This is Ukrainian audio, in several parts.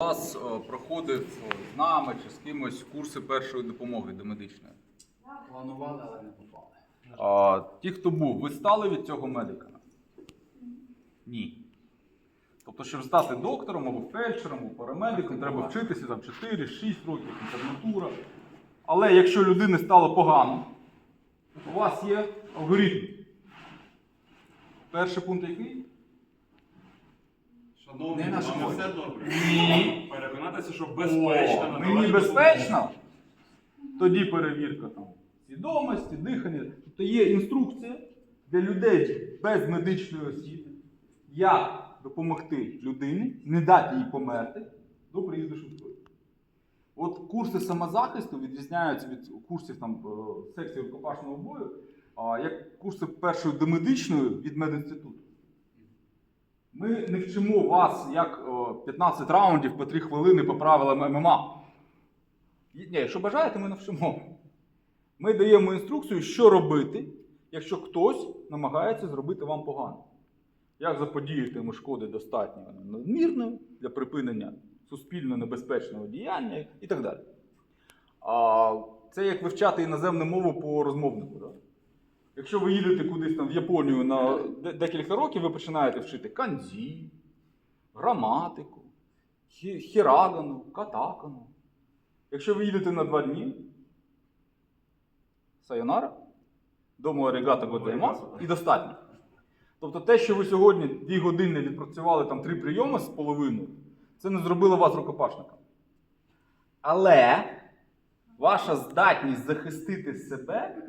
вас е, проходив е, з нами чи з кимось курси першої допомоги домедичної? Планували, але не попали. А, ті, хто був, ви стали від цього медиками? Ні. Тобто, щоб стати доктором або фельдшером, або парамедиком, треба вчитися там 4-6 років, інтернатура. Але якщо людині стало погано, у вас є алгоритм. Перший пункт який? Шановні, Не на шкоді. все добре. Ні. Переконатися, що безпечно О, мені безпечно, тоді перевірка там, свідомості, дихання. Тобто є інструкція для людей без медичної освіти, як допомогти людині, не дати їй померти до приїзду швидкої. От курси самозахисту відрізняються від курсів там, е, секції рукопашного бою, як курси першої домедичної від медінституту. Ми не вчимо вас, як о, 15 раундів по 3 хвилини по правилам ММА. Ні, якщо бажаєте, ми навчимо. Ми даємо інструкцію, що робити, якщо хтось намагається зробити вам погано. Як заподіяти йому шкоди достатньо надмірної для припинення суспільно небезпечного діяння і так далі. А, це як вивчати іноземну мову по розмовнику. Да? Якщо ви їдете кудись там в Японію на декілька років, ви починаєте вчити канзі, граматику, хірагану, катакану. Якщо ви їдете на два дні, сайонара, дому арігато годзаймасу і достатньо. Тобто те, що ви сьогодні дві години відпрацювали там три прийоми з половиною, це не зробило вас рукопашником. Але ваша здатність захистити себе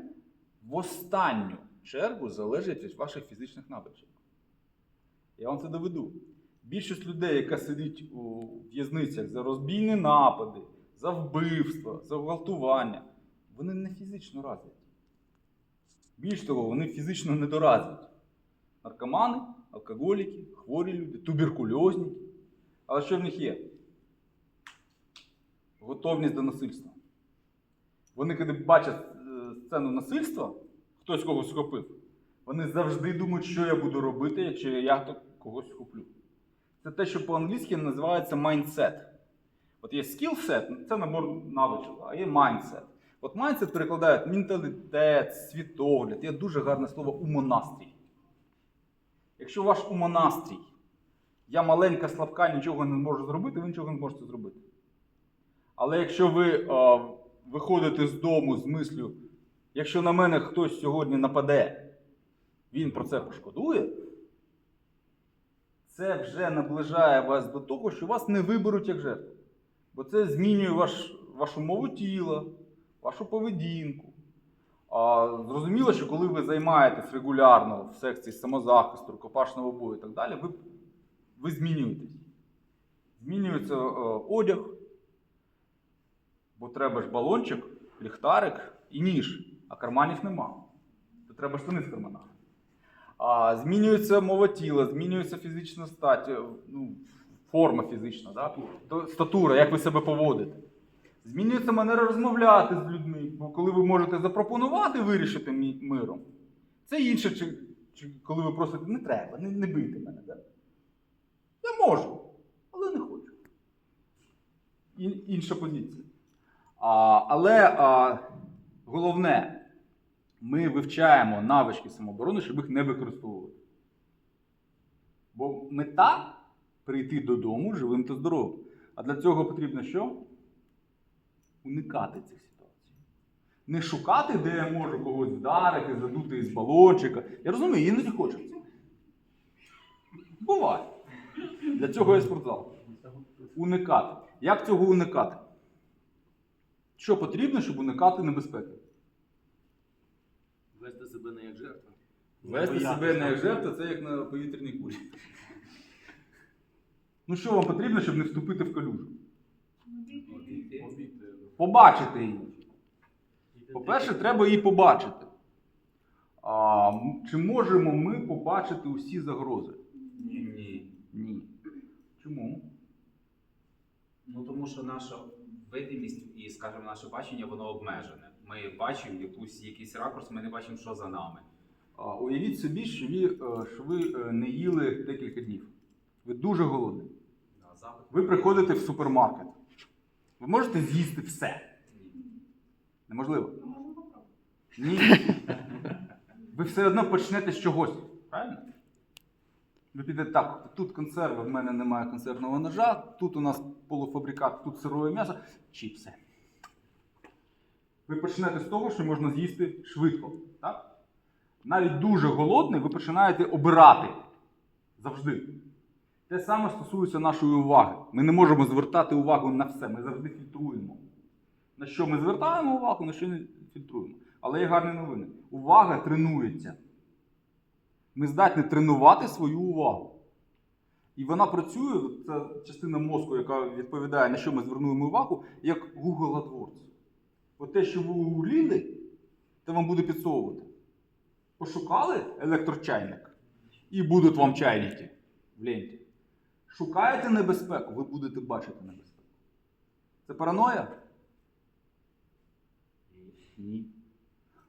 в останню чергу залежить від ваших фізичних навичок. Я вам це доведу. Більшість людей, яка сидить у в'язницях за розбійні напади, за вбивства, за гвалтування, вони не фізично развиті. Більш того, вони фізично недоразвиті. Наркомани, алкоголіки, хворі люди, туберкульозні. Але що в них є? Готовність до насильства. Вони, коли бачать сцену насильства, хтось когось схопив, вони завжди думають, що я буду робити, якщо я когось схоплю. Це те, що по-англійськи називається mindset. От є skillset, це набор навичок, а є mindset. От mindset перекладають менталітет, світогляд, є дуже гарне слово умонастрій. Якщо ваш умонастрій, я маленька, слабка, нічого не можу зробити, ви нічого не можете зробити. Але якщо ви е, виходите з дому з мислю, якщо на мене хтось сьогодні нападе, він про це пошкодує, це вже наближає вас до того, що вас не виберуть як жертву. Бо це змінює ваш, вашу мову тіла, вашу поведінку. А, зрозуміло, що коли ви займаєтесь регулярно в секції самозахисту, рукопашного бою і так далі, ви, ви змінюєтесь. Змінюється е, одяг, бо треба ж балончик, ліхтарик і ніж, а карманів нема. То треба штани з карманами. А, змінюється мова тіла, змінюється фізична стать, ну, форма фізична, да? То- статура, як ви себе поводите. Змінюється манера розмовляти з людьми, бо коли ви можете запропонувати вирішити миром, це інше, чи, чи коли ви просите, не треба, не, не бийте мене. Да? Я можу, але не хочу. Ін- інша позиція. А, але а, головне, ми вивчаємо навички самооборони, щоб їх не використовувати. Бо мета прийти додому живим та здоровим. А для цього потрібно що? Уникати цих ситуацій. Не шукати, де я можу когось вдарити, задути із балончика. Я розумію, іноді хочеться. Буває. Для цього є спортзал. Уникати. Як цього уникати? Що потрібно, щоб уникати небезпеки? Себе не як жертва. Вести себе не як жертва, це як на повітряній кулі. Ну що вам потрібно, щоб не вступити в калюжу? Побачити її. По-перше, треба її побачити. А, чи можемо ми побачити усі загрози? Ні. Ні. Чому? Ну тому що наша видимість і, скажімо, наше бачення, воно обмежене. Ми бачимо якусь, якийсь ракурс, ми не бачимо, що за нами. А, уявіть собі, що ви, е, що ви е, не їли декілька днів. Ви дуже голодні. Ви приходите в супермаркет. Ви можете з'їсти все. Неможливо. Ні. Ви все одно почнете з чогось. Правильно? Ви підете так, тут консерви, в мене немає консервного ножа, тут у нас полуфабрикат, тут сирове м'ясо, чіпси. Ви почнете з того, що можна з'їсти швидко. Так? Навіть дуже голодний, ви починаєте обирати завжди. Те саме стосується нашої уваги. Ми не можемо звертати увагу на все, ми завжди фільтруємо. На що ми звертаємо увагу, на що не фільтруємо. Але є гарні новини. Увага тренується. Ми здатні тренувати свою увагу. І вона працює, це частина мозку, яка відповідає, на що ми звернули увагу, як Google AdWords. От те, що ви гугліли, те вам буде підсовувати. Пошукали електрочайник і будуть вам чайники в ленті. Шукаєте небезпеку, ви будете бачити небезпеку. Це параноя? Ні.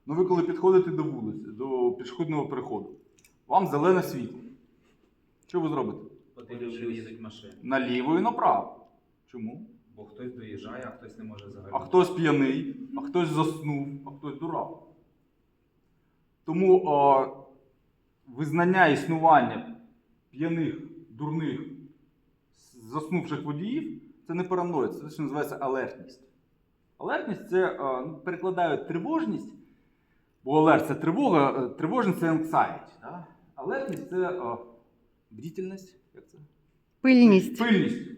Ну ви коли підходите до вулиці, до пішохідного переходу, вам зелене світло. Що ви зробите? Подивлюсь, машини. Наліво і направо. Чому? Бо хтось доїжджає, а хтось не може взагалі. А хтось п'яний, а хтось заснув, а хтось дурак. Тому о, визнання існування п'яних, дурних, заснувших водіїв це не параноя, це те, що називається алертність. Алертність це е, ну, перекладають тривожність, бо алерт це тривога, е, тривожність це anxiety. Да? Алертність це е, бдітельність, Як це? Пильність. Пильність.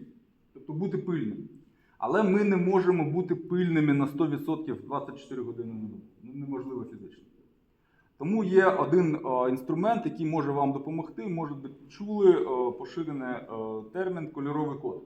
Тобто бути пильним. Але ми не можемо бути пильними на 100% 24 години на добу. Ну, неможливо фізично. Тому є один е, інструмент, який може вам допомогти. Може бути чули поширений термін кольоровий код.